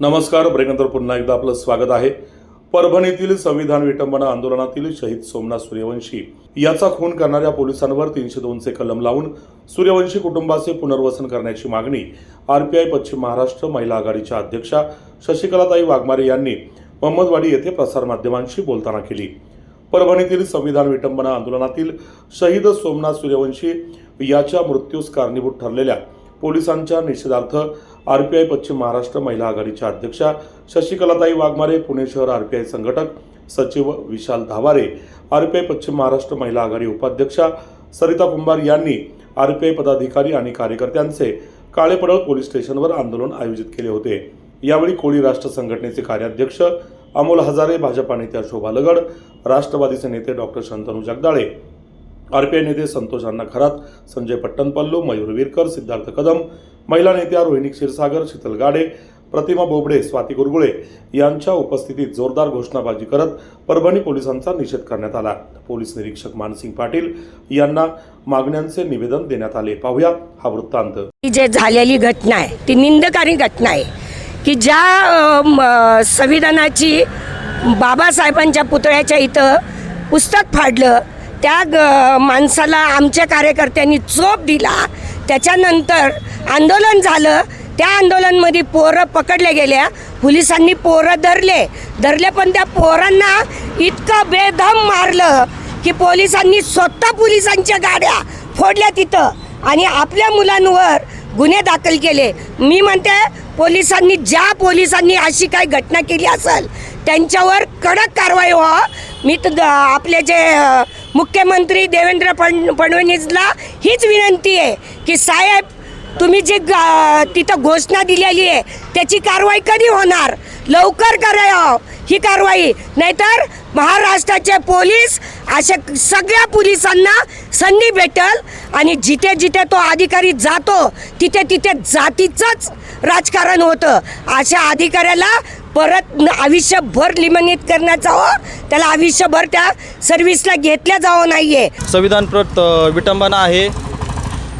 नमस्कार. ब्रेकनंतर पुन्हा एकदा आपलं स्वागत आहे. परभणीतील संविधान विटंबना आंदोलनातील शहीद सोमनाथ सूर्यवंशी याचा खून करणाऱ्या पोलिसांवर तीनशे दोनचे कलम लावून सूर्यवंशी कुटुंबाचे पुनर्वसन करण्याची मागणी आरपीआय पश्चिम महाराष्ट्र महिला आघाडीच्या अध्यक्षा शशिकलाताई वाघमारे यांनी मोहम्मदवाडी येथे प्रसारमाध्यमांशी बोलताना केली. परभणीतील संविधान विटंबना आंदोलनातील शहीद सोमनाथ सूर्यवंशी याच्या मृत्यूस कारणीभूत ठरलेल्या पोलिसांच्या निषेधार्थ आर पी आय पश्चिम महाराष्ट्र महिला आघाडीच्या अध्यक्षा शशिकलाताई वाघमारे पुणे शहर आर पी आय संघटक सचिव Vishal Dhaware R P I पश्चिम महाराष्ट्र महिला आघाडी उपाध्यक्षा सरिता कुंभार यांनी आर पी आय पदाधिकारी आणि कार्यकर्त्यांचे काळेपडळ पोलीस स्टेशनवर आंदोलन आयोजित केले होते. यावेळी कोळी राष्ट्र संघटनेचे कार्याध्यक्ष अमोल हजारे भाजपा नेत्या शोभा लगड राष्ट्रवादीचे नेते डॉक्टर शंतनू जगदाळे आरपीआय नेते संतोष अण्णा खरात संजय पट्टणपल्लू मयूर विरकर सिद्धार्थ कदम महिला नेत्या रोहिणी क्षीरसागर शीतल गाडे प्रतिमा बोबडे स्वाती गुरगुळे यांच्या उपस्थितीत जोरदार घोषणाबाजी करत परभणी पोलिसांचा निषेध करण्यात आला. पोलीस निरीक्षक मानसिंग पाटील यांना मागण्यांचे निवेदन देण्यात आले. पाहूया हा वृत्तांत. ही जे झालेली घटना आहे ती निंदकारी घटना आहे की ज्या संविधानाची बाबासाहेबांच्या पुतळ्याच्या इथं पुस्तक फाडलं त्या ग माणसाला आमच्या कार्यकर्त्यांनी चोप दिला. त्याच्यानंतर आंदोलन झालं. त्या आंदोलनमध्ये पोरं पकडल्या गेल्या. पोलिसांनी पोरं धरले. धरले पण त्या पोरांना इतकं बेदम मारलं की पोलिसांनी स्वतः पोलिसांच्या गाड्या फोडल्या तिथं. आणि आपल्या मुलांवर गुन्हे दाखल केले. मी म्हणते पोलिसांनी ज्या पोलिसांनी अशी काही घटना केली असेल त्यांच्यावर कडक कारवाई व्हा मी तर आपले जे मुख्यमंत्री देवेंद्र फड फडणवीसला हीच विनंती आहे की साहेब तुम्ही जी तिथं घोषणा दिलेली आहे त्याची कारवाई कधी होणार? लवकर करा हो, ही कारवाई. नाहीतर महाराष्ट्राचे पोलीस अशा सगळ्या पोलिसांना संधी भेटल आणि जिथे जिथे तो अधिकारी जातो तिथे तिथे जातीचंच राजकारण होतं. अशा अधिकाऱ्याला परत आयुष्यभर लिमनित करण्यात जावं. त्याला आयुष्यभर त्या सर्व्हिसला घेतल्या जावं नाही आहे संविधानप्रत विटंबना आहे.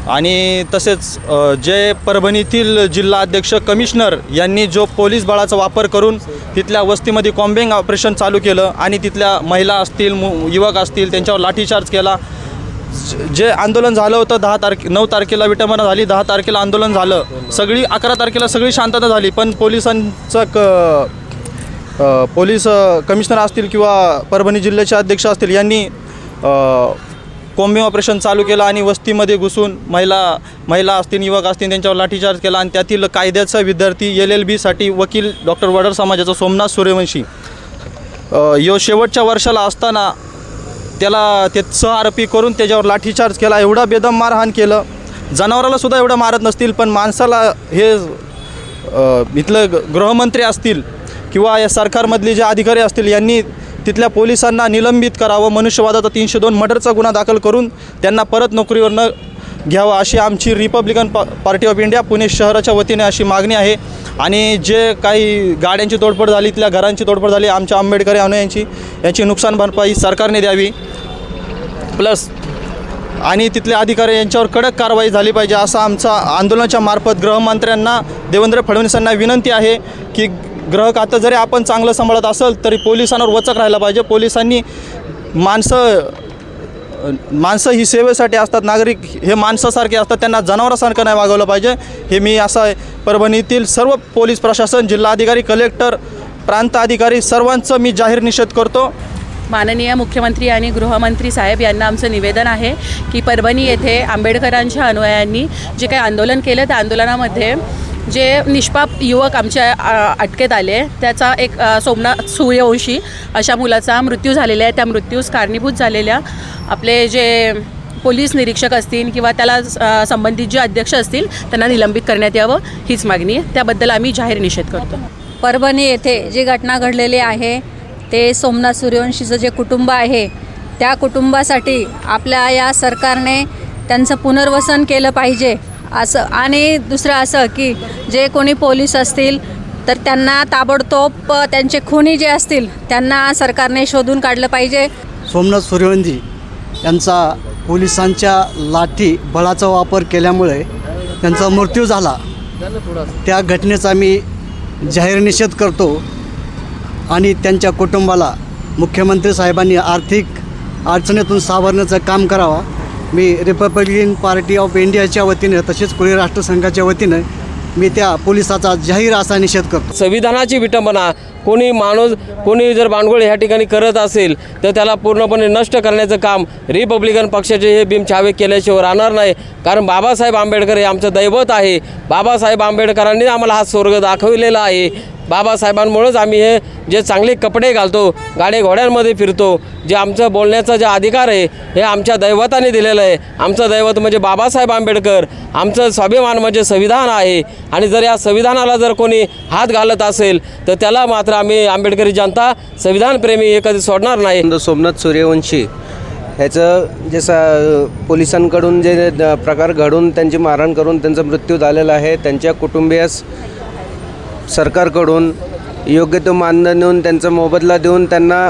आणि तसेच जे परभणीतील जिल्हा अध्यक्ष कमिशनर यांनी जो पोलीस बळाचा वापर करून तिथल्या वस्तीमध्ये कॉम्बिंग ऑपरेशन चालू केलं आणि तिथल्या महिला असतील मु युवक असतील त्यांच्यावर लाठीचार्ज केला जे आंदोलन झालं होतं दहा तारखे नऊ तारखेला विटंबना झाली दहा तारखेला आंदोलन झालं. सगळी अकरा तारखेला सगळी शांतता झाली पण पोलिसांचं क पोलीस कमिशनर असतील किंवा परभणी जिल्ह्याचे अध्यक्ष असतील यांनी कोंबे ऑपरेशन चालू केलं आणि वस्तीमध्ये घुसून महिला महिला असतील युवक असतील त्यांच्यावर लाठीचार्ज केला आणि त्यातील कायद्याचा विद्यार्थी एल एल बीसाठी वकील डॉक्टर वडर समाजाचा सोमनाथ सूर्यवंशी. यो शेवटच्या वर्षाला असताना त्याला ते सह आरोपी करून त्याच्यावर लाठीचार्ज केला एवढा बेदम मारहाण केलं. जनावराला सुद्धा एवढं मारत नसतील पण माणसाला हे इथलं ग- गृहमंत्री असतील किंवा या सरकारमधले जे अधिकारी असतील यांनी तिथल्या पोलिसांना निलंबित करावं मनुष्यवादाचा तीनशे दोन मर्डरचा गुन्हा दाखल करून त्यांना परत नोकरीवर न घ्यावं अशी आमची रिपब्लिकन पा पार्टी ऑफ इंडिया पुणे शहराच्या वतीने अशी मागणी आहे. आणि जे काही गाड्यांची तोडफोड झाली इथल्या घरांची तोडफोड झाली आमच्या आंबेडकर यांची याची नुकसान भरपाई सरकारने द्यावी. प्लस आणि तिथले अधिकारी यांच्यावर कडक कारवाई झाली पाहिजे असा आमचा आंदोलनाच्या मार्फत गृहमंत्र्यांना देवेंद्र फडणवीसांना विनंती आहे की गृह खातं जरी आपण चांगलं सांभाळत असेल तरी पोलिसांवर वचक राहायला पाहिजे. पोलिसांनी माणसं माणसं ही सेवेसाठी असतात नागरिक हे माणसासारखे असतात त्यांना जनावरासारखं नाही वागवलं पाहिजे. हे मी असं परभणीतील सर्व पोलीस प्रशासन जिल्हाधिकारी कलेक्टर प्रांताधिकारी सर्वांचं मी जाहीर निषेध करतो. माननीय मुख्यमंत्री आणि गृहमंत्री साहेब यांना आमचं निवेदन आहे की परभणी येथे आंबेडकरांच्या अनुयायांनी जे काही आंदोलन केलं त्या आंदोलनामध्ये जे निष्पाप युवक आमच्या अटकेत आले त्याचा एक सोमनाथ सूर्यवंशी अशा मुलाचा मृत्यू झालेला आहे. त्या मृत्यूस कारणीभूत झालेल्या आपले जे पोलीस निरीक्षक असतील किंवा त्याला संबंधित जे अध्यक्ष असतील त्यांना निलंबित करण्यात यावं हीच मागणी आहे. त्याबद्दल आम्ही जाहीर निषेध करतो. परभणी येथे जी घटना घडलेली आहे ते सोमनाथ सूर्यवंशीचं जे कुटुंब आहे त्या कुटुंबासाठी आपल्या या सरकारने त्यांचं पुनर्वसन केलं पाहिजे. असं आणि दुसरं असं की जे कोणी पोलीस असतील तर त्यांना ताबडतोब त्यांचे खुनी जे असतील त्यांना सरकारने शोधून काढलं पाहिजे. सोमनाथ सूर्यवंशी यांचा पोलिसांच्या लाठी बळाचा वापर केल्यामुळे त्यांचा मृत्यू झाला. त्या घटनेचा मी जाहीर निषेध करतो आणि त्यांच्या कुटुंबाला मुख्यमंत्री साहेबांनी आर्थिक अडचणीतून सावरण्याचं काम करावा. मी रिपब्लिकन पार्टी ऑफ इंडियाच्या वतीनं तसेच कुळी राष्ट्रसंघाच्या वतीनं मी त्या पोलिसाचा जाहीर असा निषेध करतो. संविधानाची विटंबना कोणी माणूस कोणी जर भांडवळ ह्या ठिकाणी करत असेल तर त्याला पूर्णपणे नष्ट करण्याचं काम रिपब्लिकन पक्षाचे हे भीम छावे केल्याशिवाय राहणार नाही. कारण बाबासाहेब आंबेडकर हे आमचं दैवत आहे. बाबासाहेब आंबेडकरांनी आम्हाला हा स्वर्ग दाखविलेला आहे. बाबासाहेबांमुळेच आम्ही हे जे चांगले कपडे घालतो गाडे घोड्यांमध्ये फिरतो जे आमचं बोलण्याचा जे अधिकार आहे हे आमच्या दैवताने दिलेलं आहे. आमचं दैवत म्हणजे बाबासाहेब आंबेडकर. आमचं स्वाभिमान म्हणजे संविधान आहे. आणि जर या संविधानाला जर कोणी हात घालत असेल तर त्याला मात्र आम्ही आंबेडकरी जनता संविधानप्रेमी हे कधी सोडणार नाही. सोमनाथ सूर्यवंशी ह्याचं जे सा पोलिसांकडून जे प्रकार घडून त्यांची मारहाण करून त्यांचा मृत्यू झालेला आहे. त्यांच्या कुटुंबियास सरकारकडून योग्य तो मानधन देऊन त्यांचा मोबदला देऊन त्यांना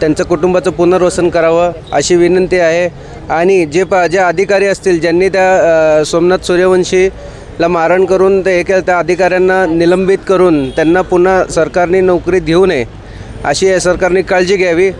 त्यांचं कुटुंबाचं पुनर्वसन करावं अशी विनंती आहे. आणि जे प जे अधिकारी असतील ज्यांनी त्या सोमनाथ सूर्यवंशीला मारण करून ते हे केलं त्या अधिकाऱ्यांना निलंबित करून त्यांना पुन्हा सरकारने नोकरी देऊ नये अशी सरकारने काळजी घ्यावी.